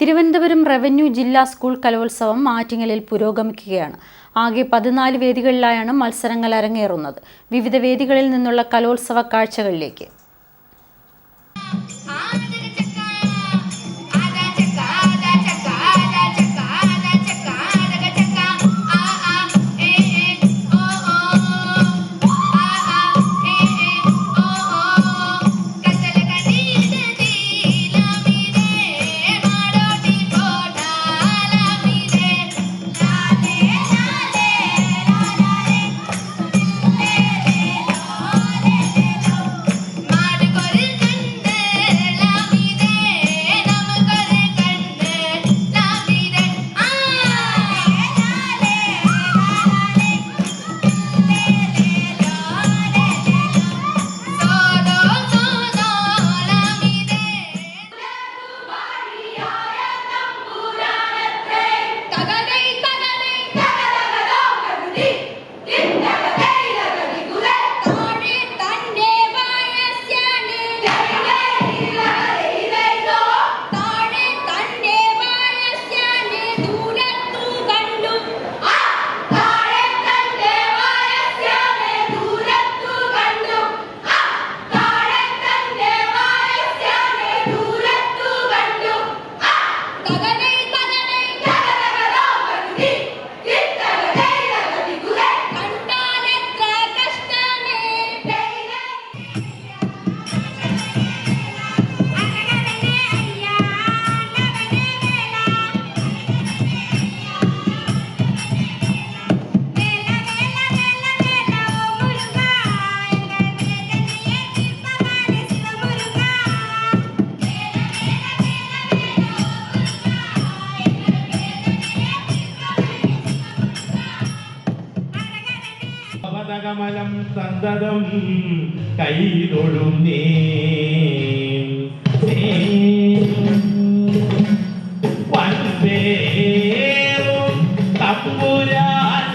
Thiruvananthapuram revenue ജില്ലാ school കലോത്സവം ആറ്റിങ്ങലിൽ പുരോഗമിക്കുകയാണ്. ആകെ പതിനാല് വേദികളിലായാണ് മത്സരങ്ങൾ അരങ്ങേറുന്നത്. വിവിധ വേദികളിൽ നിന്നുള്ള കലോത്സവ കാഴ്ചകളിലേക്ക്. കമലം സന്തതം കൈതൊഴും നീ വന്ദേ തമ്പുരാൻ